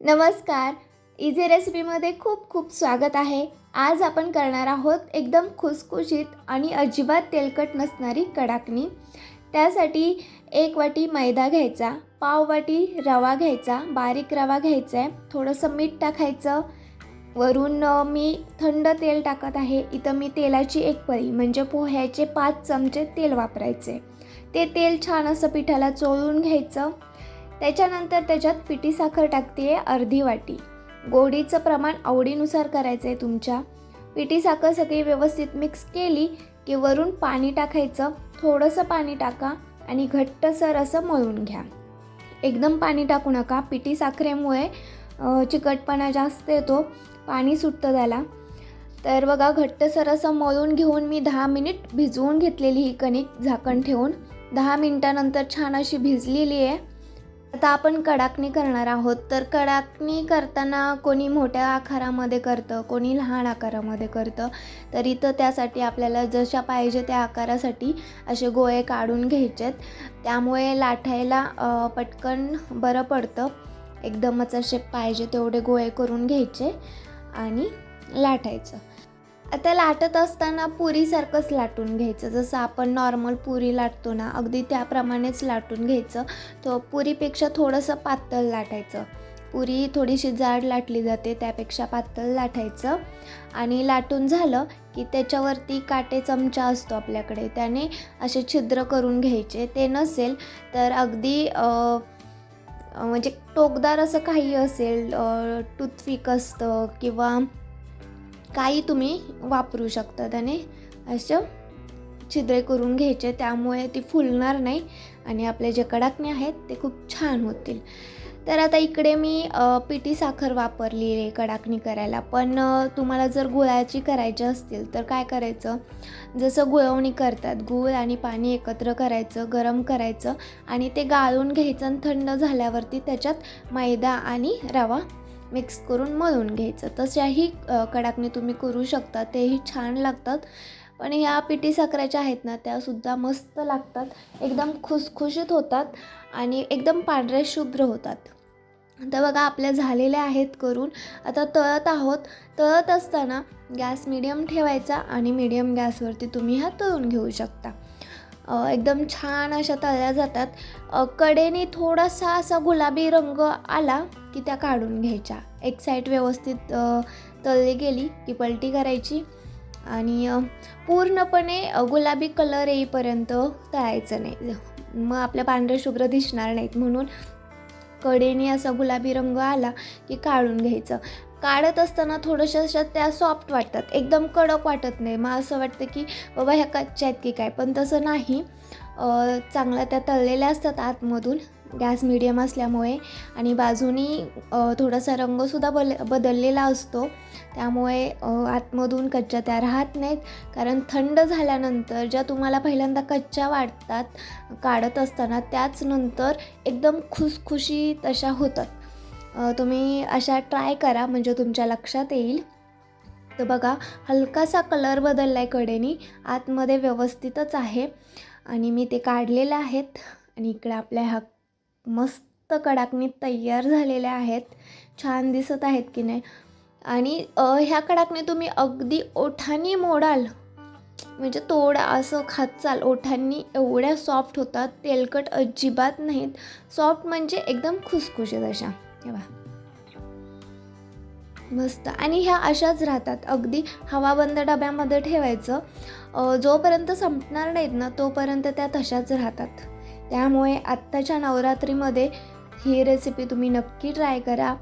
नमस्कार. इझी रेसिपीमध्ये खूप खूप स्वागत आहे. आज आपण करणार आहोत एकदम खुसखुशीत आणि अजिबात तेलकट नसणारी कडाकणी. त्यासाठी एक वाटी मैदा घ्यायचा पाव वाटी रवा घ्यायचा बारीक रवा घ्यायचा आहे थोडंसं मीठ टाकायचं. वरून मी थंड तेल टाकत आहे. इथं मी तेलाची एक पळी म्हणजे पोह्याचे पाच चमचे तेल वापरायचे. ते तेल छान असं पिठाला चोळून घ्यायचं. त्याच्यानंतर त्याच्यात पिठी साखर टाकते आहे अर्धी वाटी. गोडीचं प्रमाण आवडीनुसार करायचं आहे तुमच्या. पिठी साखर सगळी व्यवस्थित मिक्स केली की वरून पाणी टाकायचं. थोडंसं पाणी टाका आणि घट्टसर असं मळून घ्या. एकदम पाणी टाकू नका. पिठी साखरेमुळे चिकटपणा जास्त येतो पाणी सुटतं त्याला. तर बघा घट्टसर असं मळून घेऊन मी दहा मिनिट भिजवून घेतलेली ही कणिक झाकण ठेवून. दहा मिनटानंतर छान अशी भिजलेली आहे. आता आपण कडाकणी करणार आहोत. तर कडाकणी करताना कोणी मोठ्या आकारामध्ये करतं कोणी लहान आकारामध्ये करतं. तर इथं त्यासाठी आपल्याला जशा पाहिजे त्या आकारासाठी असे गोळे काढून घ्यायचेत. त्यामुळे लाठायला पटकन बरं पडतं. एकदमच असे पाहिजे तेवढे गोळे करून घ्यायचे आणि लाटायचं. आता लाटत असताना पुरीसारखंच लाटून घ्यायचं. जसं आपण नॉर्मल पुरी लाटतो ना अगदी त्याप्रमाणेच लाटून घ्यायचं. तो पुरीपेक्षा थोडंसं पातळ लाटायचं. पुरी थोडीशी जाड लाटली जाते त्यापेक्षा पातळ लाटायचं. आणि लाटून झालं की त्याच्यावरती काटे चमचा असतो आपल्याकडे त्याने असे छिद्र करून घ्यायचे. ते नसेल तर अगदी म्हणजे टोकदार असं काही असेल टूथपिक असतं किंवा काही तुम्ही वापरू शकता त्याने. असं छिद्रे करून घ्यायचे त्यामुळे ती फुलणार नाही आणि आपले जे कडाकणे आहेत ते खूप छान होतील. तर आता इकडे मी पिठी साखर वापरली आहे कडाकणी करायला. पण तुम्हाला जर गुळाची करायची असतील तर काय करायचं? जसं गुळवणी करतात गूळ आणि पाणी एकत्र करायचं गरम करायचं आणि ते गाळून घ्यायचं आणि थंड झाल्यावरती त्याच्यात मैदा आणि रवा मिक्स करून मळून घ्यायचं. तशाही कडाकने कडाकणी तुम्ही करू शकता. तेही छान लागतात. पण ह्या पिठी साखराच्या आहेत ना त्यासुद्धा मस्त लागतात. एकदम खुसखुशीत होतात आणि एकदम पांढरे शुभ्र होतात. तर बघा आपल्या झालेल्या आहेत करून. आता तळत आहोत. तळत असताना गॅस मिडियम ठेवायचा आणि मिडियम गॅसवरती तुम्ही ह्या तळून घेऊ शकता. एकदम छान अशा तळल्या जातात. कडेने थोडासा असा गुलाबी रंग आला की त्या काढून घ्यायच्या. एक साईड व्यवस्थित तळली गेली की पलटी करायची आणि पूर्णपणे गुलाबी कलर येईपर्यंत तळायचं नाही. मग आपल्या पांढरे शुभ्र दिसणार नाहीत म्हणून कडेने असा गुलाबी रंग आला की काढून घ्यायचं. काढत असताना थोडंशा अशा त्या सॉफ्ट वाटतात. एकदम कडक वाटत नाही. मग असं वाटतं की बाबा ह्या कच्च्या आहेत की काय? पण तसं नाही. चांगल्या त्या तळलेल्या असतात आतमधून. गॅस मिडियम असल्यामुळे. आणि बाजूनी थोडासा रंगसुद्धा बल बदललेला असतो. त्यामुळे आतमधून कच्च्या त्या राहत नाहीत. कारण थंड झाल्यानंतर ज्या तुम्हाला पहिल्यांदा कच्च्या वाटतात काढत असताना त्याच नंतर एकदम खुसखुशीत अशा होतात. तुम्ही अशा ट्राय करा म्हणजे तुमच्या लक्षात येईल. तर बघा हलकासा कलर बदलला आहे कडेनी आतमध्ये व्यवस्थितच आहे. आणि मी ते काढलेले आहेत. आणि इकडे आपल्या ह्या मस्त कडाकणी तयार झालेल्या आहेत. छान दिसत आहेत की नाही. आणि ह्या कडाकणी तुम्ही अगदी ओठांनी मोडाल. म्हणजे तोड असं खातचाल ओठांनी एवढ्या सॉफ्ट होतात तेलकट अजिबात नाहीत. सॉफ्ट म्हणजे एकदम खुसखुशीत अशा. ठेवा. मस्त. आणि ह्या अशाच राहतात. अगदी हवाबंद डब्यामध्ये ठेवायचं. जोपर्यंत संपणार नाहीत ना तोपर्यंत त्या तशाच राहतात. त्यामुळे आत्ताच्या नवरात्रीमध्ये ही रेसिपी तुम्ही नक्की ट्राय करा.